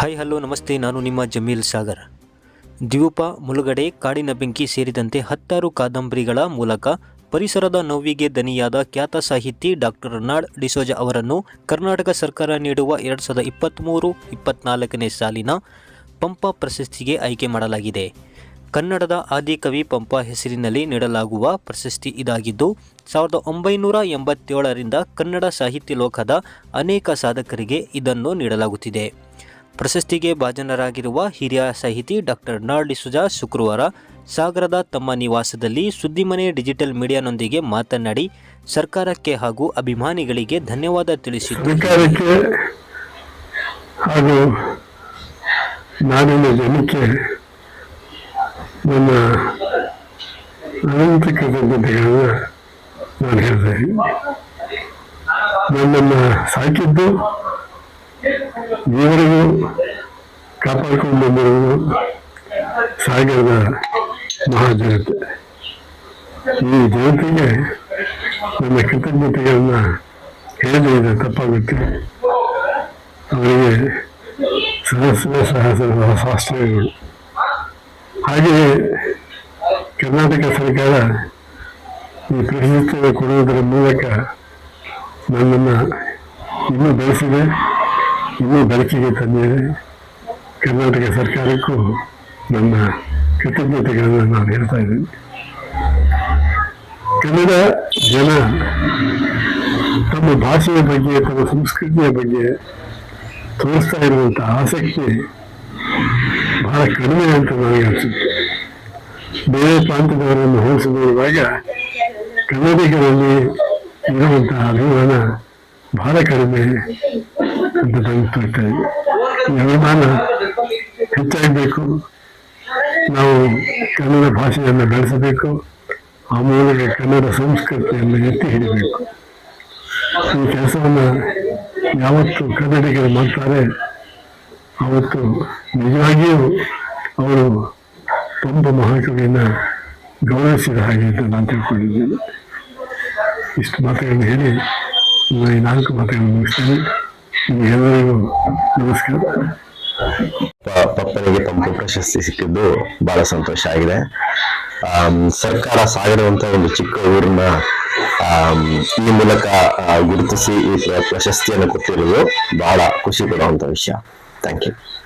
Hi hello ನಮಸ್ತೆ, ನಾನು ನಿಮ್ಮ ಜಮೀಲ್ ಸಾಗರ್. ದ್ವೀಪ, ಮುಳುಗಡೆ, ಕಾಡಿನ ಬೆಂಕಿ ಸೇರಿದಂತೆ ಹತ್ತಾರು ಕಾದಂಬರಿಗಳ ಮೂಲಕ ಪರಿಸರದ ನೋವಿಗೆ ದನಿಯಾದ ಖ್ಯಾತ ಸಾಹಿತಿ ಡಾಕ್ಟರ್ ನಾಡ್ ಡಿಸೋಜ ಅವರನ್ನು ಕರ್ನಾಟಕ ಸರ್ಕಾರ ನೀಡುವ ಎರಡು ಸಾವಿರದ ಇಪ್ಪತ್ತ್ಮೂರು ಇಪ್ಪತ್ನಾಲ್ಕನೇ ಸಾಲಿನ ಪಂಪ ಪ್ರಶಸ್ತಿಗೆ ಆಯ್ಕೆ ಮಾಡಲಾಗಿದೆ. ಕನ್ನಡದ ಆದಿಕವಿ ಪಂಪ ಹೆಸರಿನಲ್ಲಿ ನೀಡಲಾಗುವ ಪ್ರಶಸ್ತಿ ಇದಾಗಿದ್ದು, ಸಾವಿರದ ಒಂಬೈನೂರ ಎಂಬತ್ತೇಳರಿಂದ ಕನ್ನಡ ಸಾಹಿತ್ಯ ಲೋಕದ ಅನೇಕ ಸಾಧಕರಿಗೆ ಇದನ್ನು ನೀಡಲಾಗುತ್ತಿದೆ. ಪ್ರಶಸ್ತಿಗೆ ಭಾಜನರಾಗಿರುವ ಹಿರಿಯ ಸಾಹಿತಿ ಡಾಕ್ಟರ್ ನಾರ್ ಡಿಸುಜಾ ಶುಕ್ರವಾರ ಸಾಗರದ ತಮ್ಮ ನಿವಾಸದಲ್ಲಿ ಸುದ್ದಿಮನೆ ಡಿಜಿಟಲ್ ಮೀಡಿಯಾನೊಂದಿಗೆ ಮಾತನಾಡಿ ಸರ್ಕಾರಕ್ಕೆ ಹಾಗೂ ಅಭಿಮಾನಿಗಳಿಗೆ ಧನ್ಯವಾದ ತಿಳಿಸಿದ್ದು. ಹಾಗೂ ಜನಕ್ಕೆ ನನ್ನ ನಾನು ನನ್ನನ್ನು ಸಾಕಿದ್ದು ಇವರಿಗೂ ಕಾಪಾಡಿಕೊಂಡು ಬಂದಿರುವುದು ಸಾಗರದ ಮಹಾಜನತೆ. ಈ ಜನತೆಗೆ ನನ್ನ ಕೃತಜ್ಞತೆಗಳನ್ನ ಹೇಳಿದೆ ತಪ್ಪಾಗುತ್ತೆ. ಅವರಿಗೆ ಸಹಸ್ರ ಸಹಸ್ರ ಶಾಸ್ತ್ರಗಳು. ಹಾಗೆಯೇ ಕರ್ನಾಟಕ ಸರ್ಕಾರ ಈ ಪ್ರಶಸ್ತಿಯನ್ನು ಕೊಡುವುದರ ಮೂಲಕ ನನ್ನನ್ನು ಇನ್ನೂ ಬೆಳೆಸಿದೆ. ಇನ್ನೂ ಬೆಳಕಿಗೆ ತಂದಿದೆ. ಕರ್ನಾಟಕ ಸರ್ಕಾರಕ್ಕೂ ನನ್ನ ಕೃತಜ್ಞತೆಗಳನ್ನು ನಾನು ಹೇಳ್ತಾ ಇದ್ದೀನಿ. ಕನ್ನಡ ಜನ ತಮ್ಮ ಭಾಷೆಯ ಬಗ್ಗೆ, ತಮ್ಮ ಸಂಸ್ಕೃತಿಯ ಬಗ್ಗೆ ತೋರಿಸ್ತಾ ಇರುವಂಥ ಆಸಕ್ತಿ ಬಹಳ ಕಡಿಮೆ ಅಂತ ನನಗೆ ಅನಿಸುತ್ತೆ. ಬೇರೆ ಪ್ರಾಂತ್ಯದವರನ್ನು ಹೋಲಿಸಿ ನೋಡುವಾಗ ಕನ್ನಡಿಗರಲ್ಲಿ ಇರುವಂತಹ ಅಭಿಮಾನ ಬಹಳ ಕಡಿಮೆ. ಅಭಿಮಾನ ಹೆಚ್ಚಾಗಬೇಕು. ನಾವು ಕನ್ನಡ ಭಾಷೆಯನ್ನು ಬೆಳೆಸಬೇಕು. ಆ ಮೂಲಕ ಕನ್ನಡ ಸಂಸ್ಕೃತಿಯನ್ನು ಎತ್ತಿ ಹಿಡಿಬೇಕು. ಈ ಕೆಲಸವನ್ನು ಯಾವತ್ತು ಕನ್ನಡಿಗರು ಮಾಡ್ತಾರೆ. ಅವತ್ತು ನಿಜವಾಗಿಯೂ ಅವರು ಪಂಪ ಮಹಾಕವಿಯನ್ನು ಗೌರವಿಸಿದ ಹಾಗೆ ಅಂತ ನಾನು ತಿಳ್ಕೊಂಡಿದ್ದೇನೆ. ಇಷ್ಟು ಮಾತುಗಳನ್ನು ಹೇಳಿ ನಾನು ಈ ನಾಲ್ಕು ಮಾತುಗಳನ್ನು ಮುಗಿಸ್ತೇನೆ. ಪಪ್ಪನಿಗೆ ಪಂಪ ಪ್ರಶಸ್ತಿ ಸಿಕ್ಕಿದ್ದು ಬಹಳ ಸಂತೋಷ ಆಗಿದೆ. ಆ ಸರ್ಕಾರ ಸಾಗರವಂತ ಒಂದು ಚಿಕ್ಕ ಊರನ್ನ ಆಮ್, ಈ ಮೂಲಕ ಗುರುತಿಸಿ ಈ ಪ್ರ- ಪ್ರಶಸ್ತಿಯನ್ನು ಕೊಟ್ಟಿರುವುದು ಬಹಳ ಖುಷಿ ಕೊಡುವಂತ ವಿಷಯ. Thank you